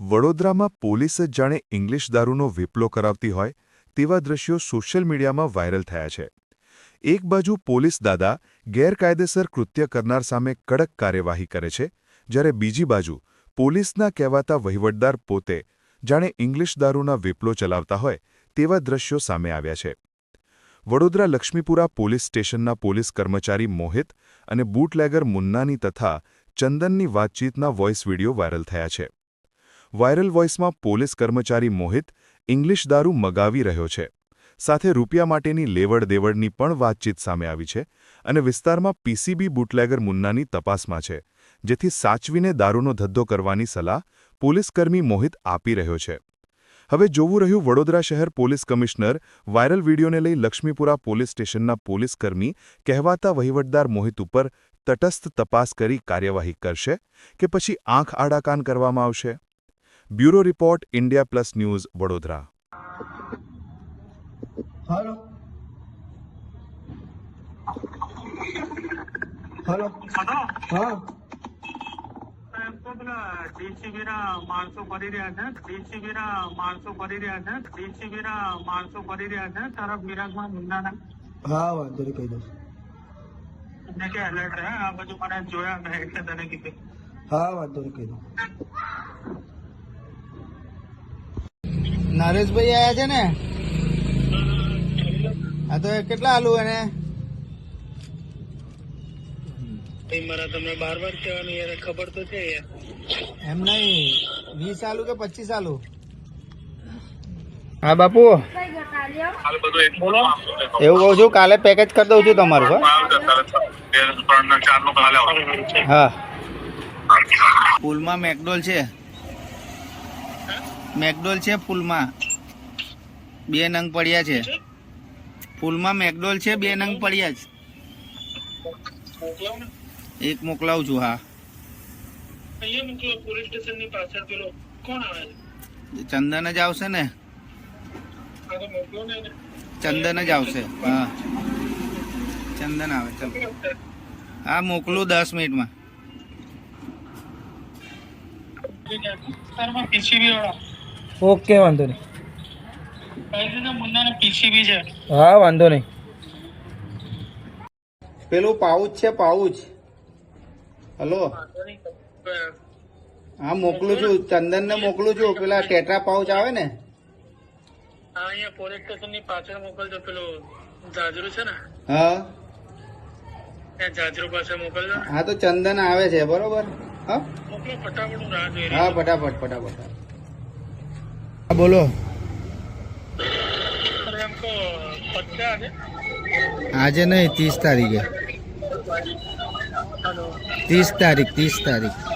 વડોદરામાં પોલીસ જ જાણે ઇંગ્લિશ દારૂનો વિપલો કરાવતી હોય તેવા દ્રશ્યો સોશિયલ મીડિયામાં વાયરલ થયા છે. એક બાજુ પોલીસ દાદા ગેરકાયદેસર કૃત્ય કરનાર સામે કડક કાર્યવાહી કરે છે, જ્યારે બીજી બાજુ પોલીસના કહેવાતા વહીવટદાર પોતે જાણે ઇંગ્લિશ દારૂના વિપલો ચલાવતા હોય તેવા દ્રશ્યો સામે આવ્યા છે. વડોદરા લક્ષ્મીપુરા પોલીસ સ્ટેશનના પોલીસ કર્મચારી મોહિત અને બૂટલેગર મુન્નાની તથા ચંદનની વાતચીતના વોઇસ વિડિયો વાયરલ થયા છે. વાયરલ વોઇસમાં પોલીસ કર્મચારી મોહિત ઇંગ્લિશ દારૂ મગાવી રહ્યો છે. સાથે રૂપિયા માટેની લેવડ દેવડની પણ વાતચીત સામે આવી છે અને વિસ્તારમાં પીસીબી બુટલેગર મુન્નાની તપાસમાં છે, જેથી સાચવીને દારૂનો ધંધો કરવાની સલાહ પોલીસકર્મી મોહિત આપી રહ્યો છે. હવે જોવું રહ્યું વડોદરા શહેર પોલીસ કમિશનર વાયરલ વિડીયોને લઈ લક્ષ્મીપુરા પોલીસ સ્ટેશનના પોલીસકર્મી કહેવાતા વહીવટદાર મોહિત ઉપર તટસ્થ તપાસ કરી કાર્યવાહી કરશે કે પછી આંખ આડાકાન કરવામાં આવશે? Bureau report India plus news Vadodara hello hello hello હા એમ તો પેલા ડીસીબી ના માણસો કરી રહ્યા છે ડીસીબી ના માણસો કરી રહ્યા છે ડીસીબી ના માણસો કરી રહ્યા છે તારા બિરાગમાં મુન્નાના હા વાંધો નહીં કહી દઉં એમને કે એલર્ટ રહે આ બધું મને જોયા મેં એટલે તને કીધું હા વાંધો નહીં કહી દઉં નરેશભાઈ આયા છે ને? આ તો કેટલા આલુ એને? મારા તમને બાર વાર કહેવાનું ખબર તો છે એમ નહીં. વીસ આલુ કે પચીસ આલુ? હા બાપુ. બોલો. એવું કહું છું કાલે પેકેજ કરી દઉં છું તમારું હો. હા. પુલમાં મેકડોલ છે. મેકડોલ છે ફૂલમાં. બે નંગ પડ્યા છે. ફૂલમાં મેકડોલ છે બે નંગ પડ્યા છે. એક મોકલાવું છું હા. ચંદન જ આવશે ને. ચંદન જ આવશે હા. ચંદન આવે ચાલ. હા મોકલું દસ મિનિટમાં. પીસીબી વાળા. ઓકે વાંધો નહીં. હા વાંધો નહીં. પેલું પાઉચ છે પાઉચ. હલો. હા મોકલું છું. ચંદન ને મોકલું છું. પેલા ટેટ્રા પાઉચ આવે ને. હા અહીંયા પોલીસ સ્ટેશનની પાછળ મોકલજો. પેલું જાજરું છે ને. હા. ત્યાં જાજરું મોકલજો. હા તો ચંદન આવે છે બરોબર. હા. મોકલો ફટાફટ હું ફટાફટ ફટાફટ. બોલો. આજે નહીં ત્રીસ તારીખે. ત્રીસ તારીખ ત્રીસ તારીખ.